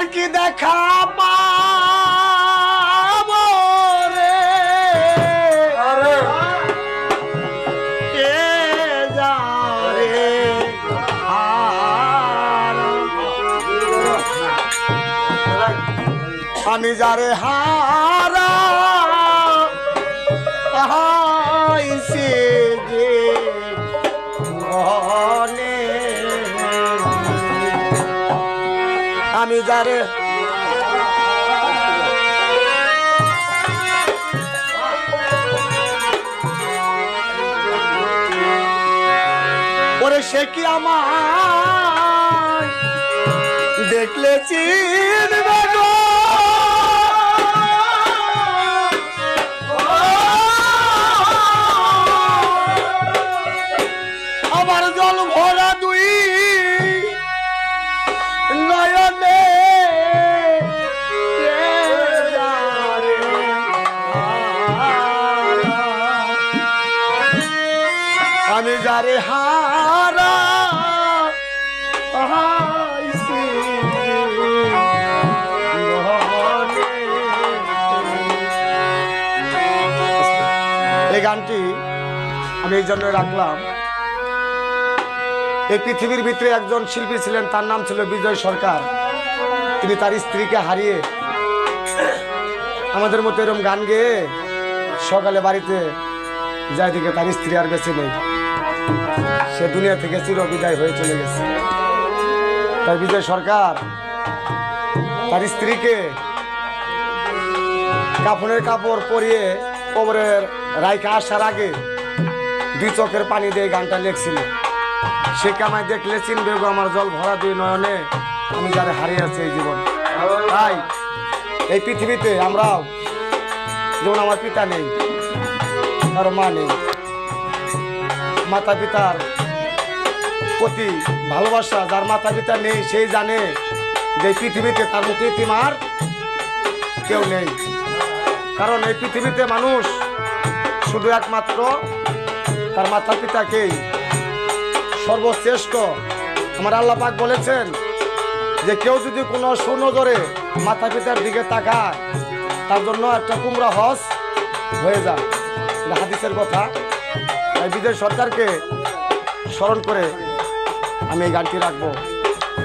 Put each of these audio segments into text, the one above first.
আর কি দেখা পাবো রে? আর। আমি যারে হারা আমি যারে ওরে সে কি আমার দেখলে চিনবে হাইছি এই গানটি আমি এই জন্য রাখলাম। এই পৃথিবীর ভিতরে একজন শিল্পী ছিলেন, তার নাম ছিল বিজয় সরকার। তিনি তার স্ত্রীকে হারিয়ে আমাদের মতো এরকম গান গেয়ে সকালে বাড়িতে যাই থেকে তার স্ত্রী আর বেঁচে নেই। সে দুনিয়া থেকে চির বিদায় হয়ে চলে গেছে। তাই বিজয় সরকার, তার স্ত্রীকে কাপড়ের কাপড় পরিয়ে কবরের রাইখা আসার আগে দুই চোখের পানি দিয়ে গানটা লেখছিল। সে কামায় দেখলে চিনবে গো আমার জল ভরা দুই নয়নে, আমি যারা হারিয়ে আছে এই জীবন। তাই এই পৃথিবীতে আমরাও যেমন আমার পিতা নেই, কারও মা নেই মাতা পিতার প্রতি ভালোবাসা, যার মাতা পিতা নেই, সেই জানে যে পৃথিবীতে তার মতো ইতিমার কেউ নেই। কারণ এই পৃথিবীতে মানুষ শুধু একমাত্র তার মাতা পিতাকেই সর্বশ্রেষ্ঠ। আমার আল্লাহ পাক বলেছেন যে কেউ যদি কোনো সুনজরে মাতা পিতার দিকে তাকায়, তার জন্য একটা কুমড়া হস হয়ে যায়। হাদিসের কথা। তাই বিজয় সরকারকে স্মরণ করে আমি এই গানটি রাখব।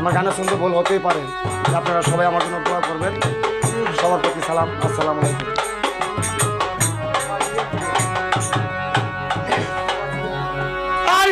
আমার গানের শুনতে ভুল হতেই পারে আপনারা সবাই আমার জন্য দোয়া করবেন। সবার প্রতি সালাম, আসসালামু আলাইকুম। আর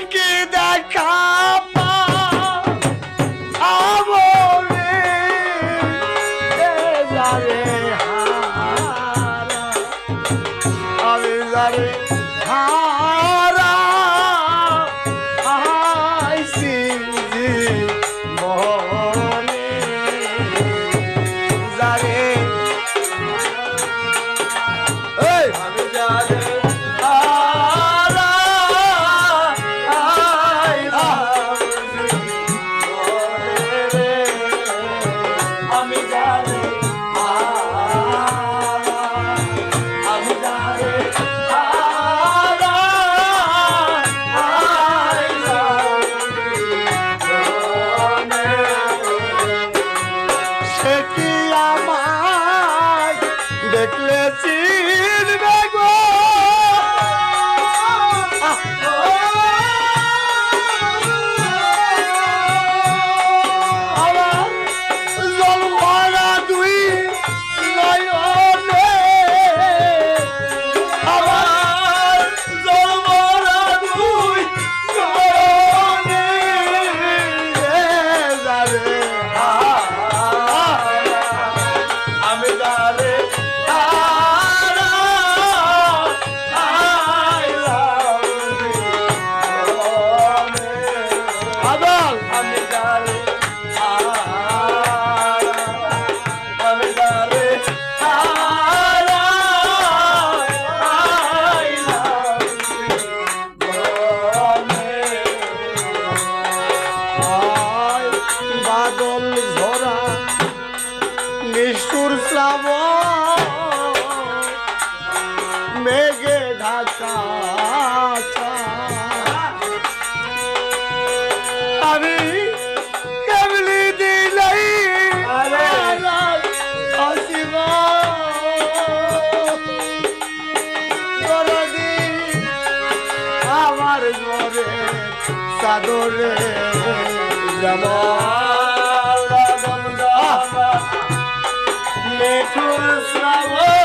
যাব। মেঘে ঢাকা আমি কেমনি দিলাই আসিব। আমার ঘরে সাদরে যাব। to us,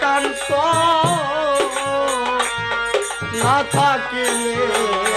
কাঞ্চ না থাকিলে